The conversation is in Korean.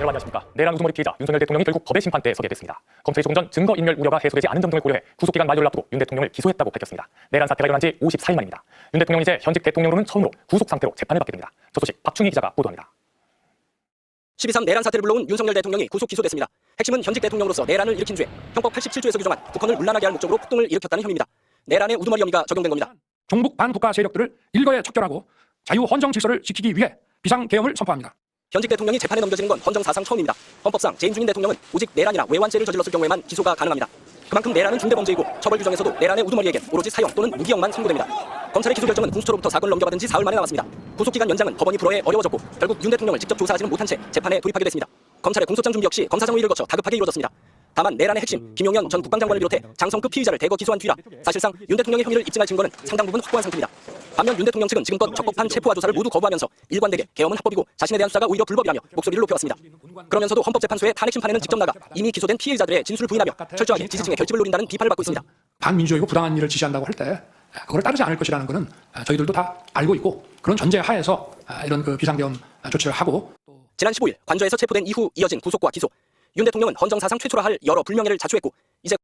여러분 안녕하십니까. 내란 우두머리 피해자 윤석열 대통령이 결국 법의 심판대에 서게 됐습니다. 검찰이 조금 전 증거인멸 우려가 해소되지 않은 점 등을 고려해 구속기간 만료를 앞두고 윤 대통령을 기소했다고 밝혔습니다. 내란 사태가 일어난 지 54일 만입니다. 윤 대통령이 이제 현직 대통령으로는 처음으로 구속 상태로 재판을 받게 됩니다. 저 소식 박충희 기자가 보도합니다. 12.3 내란 사태를 불러온 윤석열 대통령이 구속 기소됐습니다. 핵심은 현직 대통령으로서 내란을 일으킨 죄, 형법 87조에서 규정한 북한을 문란하게 할 목적으로 폭동을 일으켰다는 혐의입니다. 내란의 우두머리 혐의가 적용된 겁니다. 종북 반국가 세력들을 일거에 척결하고 자유 헌정 질서를 지키기 위해 비상 계엄을 선포합니다. 현직 대통령이 재판에 넘겨지는 건 헌정 사상 처음입니다. 헌법상 재임 중인 대통령은 오직 내란이나 외환죄를 저질렀을 경우에만 기소가 가능합니다. 그만큼 내란은 중대범죄이고 처벌 규정에서도 내란의 우두머리에겐 오로지 사형 또는 무기형만 선고됩니다. 검찰의 기소 결정은 공수처로부터 사건을 넘겨받은 지 사흘 만에 나왔습니다. 구속기간 연장은 법원이 불허해 어려워졌고 결국 윤 대통령을 직접 조사하지는 못한 채 재판에 돌입하게 됐습니다. 검찰의 공소장 준비 역시 검사정 회의를 거쳐 다급하게 이루어졌습니다. 다만 내란의 핵심 김용현 전 국방장관을 비롯해 장성급 피의자를 대거 기소한 뒤라 사실상 윤 대통령의 혐의를 입증할 증거는 상당 부분 확보한 상태입니다. 반면 윤 대통령 측은 지금껏 적법한 체포와 조사를 모두 거부하면서 일관되게 계엄은 합법이고 자신에 대한 수사가 오히려 불법이라며 목소리를 높여왔습니다. 그러면서도 헌법재판소의 탄핵 심판에는 직접 나가 이미 기소된 피해자들의 진술을 부인하며 철저하게 지지층의 결집을 노린다는 비판을 받고 있습니다. 반민주적이고 부당한 일을 지시한다고 할 때 그걸 따르지 않을 것이라는 것은 저희들도 다 알고 있고 그런 전제 하에서 이런 그 비상계엄 조치를 하고 지난 15일 관저에서 체포된 이후 이어진 구속과 기소. 윤 대통령은 헌정사상 최초라 할 여러 불명예를 자초했고 이제